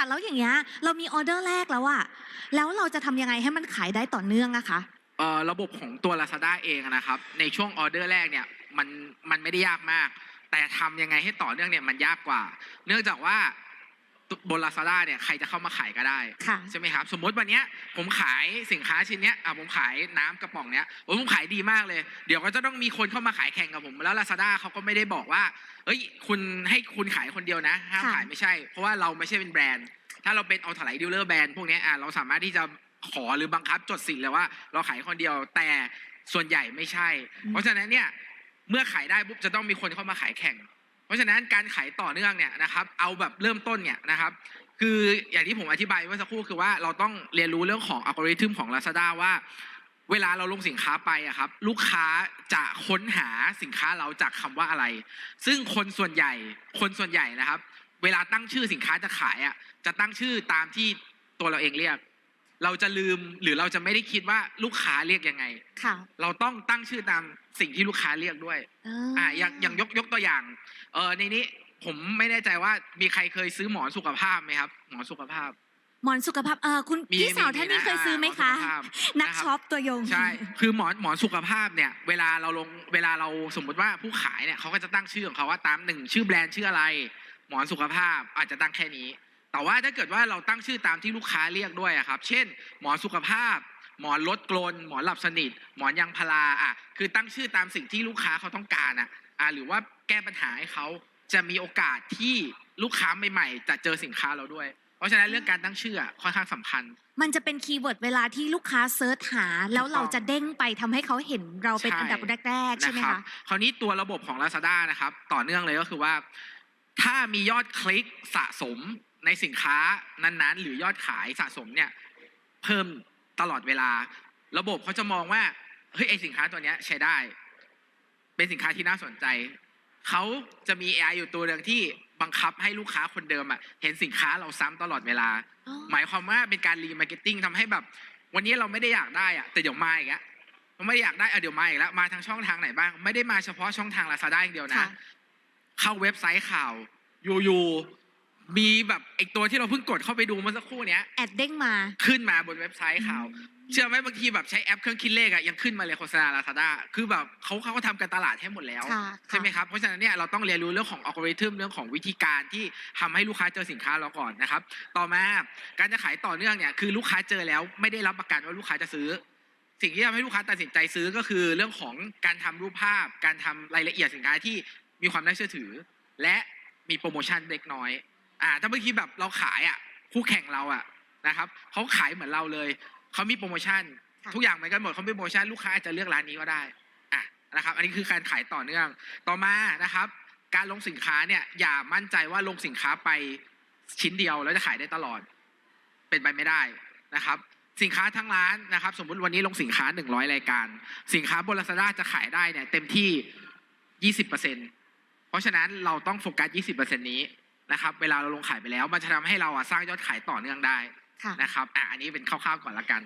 ค่ะ แล้วอย่างเงี้ยเรามีออเดอร์แรกแล้วอะแล้วเราจะทำยังไงให้มันขายได้ต่อเนื่องอะคะ เอ่อระบบของตัว Lazada เองนะครับ ในช่วงออเดอร์แรกเนี่ยมันมันไม่ได้ยากมาก แต่ทำยังไงให้ต่อเนื่องเนี่ยมันยากกว่า เนื่องจากว่า บน Lazada เนี่ยใครจะเข้ามาขายก็ได้ค่ะ ใช่ไหมครับ สมมติวันเนี้ยผมขายสินค้าชิ้นเนี้ยอะผมขายน้ำกระป๋องเนี้ยโอ้ยผมขายดีมากเลย เดี๋ยวก็จะต้องมีคนเข้ามาขายแข่งกับผม แล้ว Lazada เขาก็ไม่ได้บอกว่าเอ้ยคุณให้คุณขายคนเดียวนะห้ามค่ะ ขายไม่ใช่ เพราะว่าเราไม่ใช่เป็นแบรนด์ ถ้าเราเป็นเอาถลายดีลเลอร์แบรนด์พวกเนี้ยอะเราสามารถที่จะขอหรือบังคับจดสิทธิ์เลยว่า เราขายคนเดียวแต่ส่วนใหญ่ไม่ใช่ เพราะฉะนั้นเนี่ยเมื่อขายได้ปุ๊บจะต้องมีคนเข้ามาขายแข่งเพ ราะฉะนั้นการขายต่อเนื่องเนี่ยนะครับ เอาแบบเริ่มต้นเนี่ยนะครับคืออย่างที่ผมอธิบายเมื่อสักครู่คือว่าเราต้องเรียนรู้เรื่องของอัลกอริทึมของ Lazada ว่า เวลาเราลงสินค้าไปอะครับ ลูกค้าจะค้นหาสินค้าเราจากคำว่าอะไร ซึ่งคนส่วนใหญ่คนส่วนใหญ่นะครับ เวลาตั้งชื่อสินค้าจะขายอะจะตั้งชื่อตามที่ตัวเราเองเรียก เราจะลืมหรือเราจะไม่ได้คิดว่าลูกค้าเรียกยังไง ค่ะเราต้องตั้งชื่อตามสิ่งที่ลูกค้าเรียกด้วย อ่าอย่างอย่างยกยกตัวอย่าง เออในนี้ผมไม่แน่ใจว่ามีใครเคยซื้อหมอนสุขภาพไหมครับ หมอนสุขภาพ หมอนสุขภาพเออคุณมีพี่สาวมีท่านนี้นะเคยซื้อไหมคะ หมอนสุขภาพนักนะครับ ช็อปตัวยง ใช่ คือหมอนหมอนสุขภาพเนี่ย เวลาเราลง เวลาเราสมมุติว่าผู้ขายเนี่ยเขาก็จะตั้งชื่อของเขาว่าตามหนึ่งชื่อแบรนด์ชื่ออะไร หมอนสุขภาพอาจจะตั้งแค่นี้ แต่ว่าถ้าเกิดว่าเราตั้งชื่อตามที่ลูกค้าเรียกด้วยอะครับ เช่น หมอนสุขภาพ หมอนลดกรนหมอนหลับสนิท หมอนยางพาราอะคือตั้งชื่อตามสิ่งที่ลูกค้าเขาต้องการอะอะหรือว่าแก้ปัญหาให้เขาจะมีโอกาสที่ลูกค้าใหม่ๆจะเจอสินค้าเราด้วย เพราะฉะนั้นเรื่องการตั้งชื่ออะค่อนข้างสำคัญ มันจะเป็นคีย์เวิร์ดเวลาที่ลูกค้าเซิร์ชหา แล้วเราจะเด้งไปทำให้เขาเห็นเราเป็นใช่อันดับแรกๆใช่ไหมรัคะบคราวนี้ตัวระบบของ Lazada นะครับ ต่อเนื่องเลยก็คือว่า ถ้ามียอดคลิกสะสม ในสินค้านั้นๆ หรือยอดขายสะสมเนี่ยเพิ่มตลอดเวลา ระบบเขาจะมองว่าเฮ้ยไอสินค้าตัวเนี้ยใช้ได้ เป็นสินค้าที่น่าสนใจเขาจะมี AI อยู่ตัวหนึ่งที่บังคับให้ลูกค้าคนเดิมอะเห็นสินค้าเราซ้ำตลอดเวลาอ๋อหมายความว่าเป็นการรีมาร์เก็ตติ้งทำให้แบบ วันนี้เราไม่ได้อยากได้อะแต่เดี๋ยวมาอีกแล้วเราไม่ได้อยากได้อะเดี๋ยวมาอีกแล้วมาทางช่องทางไหนบ้าง ไม่ได้มาเฉพาะช่องทาง Lazada อย่างเดียวนะค่ะเข้าเว็บไซต์ข่าวอยู่ๆ มีแบบไอตัวที่เราเพิ่งกดเข้าไปดูเมื่อสักครู่เนี้ย แอดเด้งมา ขึ้นมาบนเว็บไซต์ข่าว เชื่อไหมบางทีแบบใช้แอปเครื่องคิดเลขอะยังขึ้นมาเลยโฆษณา Lazada คือแบบเขาเขาก็ทำการตลาดให้หมดแล้ว ค่ะใช่ไหมครับ เพราะฉะนั้นเนี่ยเราต้องเรียนรู้เรื่องของอัลกอริทึมเรื่องของวิธีการที่ทำให้ลูกค้าเจอสินค้าเราก่อนนะครับ ต่อมาการจะขายต่อเนื่องเนี่ยคือลูกค้าเจอแล้วไม่ได้รับประกันว่าลูกค้าจะซื้อ สิ่งที่ทำให้ลูกค้าตัดสินใจซื้อก็คือเรื่องของการทำรูปภาพ การทำรายละเอียดสินค้าที่มีความน่าเชื่อถือ และมีโปรโมชั่นเล็กน้อย อ่าถ้าเมื่อกี้แบบเราขายอะคู่แข่งเราอะนะครับเขาขายเหมือนเราเลยเขามีโปรโมชั่นค่ะทุกอย่างเหมือนกันหมดเขามีโปรโมชั่นลูกค้าอาจจะเลือกร้านนี้ก็ได้อะนะครับ อันนี้คือการขายต่อเนื่องต่อมานะครับ การลงสินค้าเนี่ยอย่ามั่นใจว่าลงสินค้าไปชิ้นเดียวแล้วจะขายได้ตลอด เป็นไปไม่ได้นะครับ สินค้าทั้งร้านนะครับ สมมุติวันนี้ลงสินค้า 100 รายการ สินค้าบน Lazada จะขายได้เนี่ยเต็มที่ 20%เพราะฉะนั้นเราต้องโฟกัส 20%นี้ นะครับ เวลาเราลงขายไปแล้ว มันจะทำให้เราอะสร้างยอดขายต่อเนื่องได้ค่ะ นะครับอะอันนี้เป็นคร่าวๆก่อนละกัน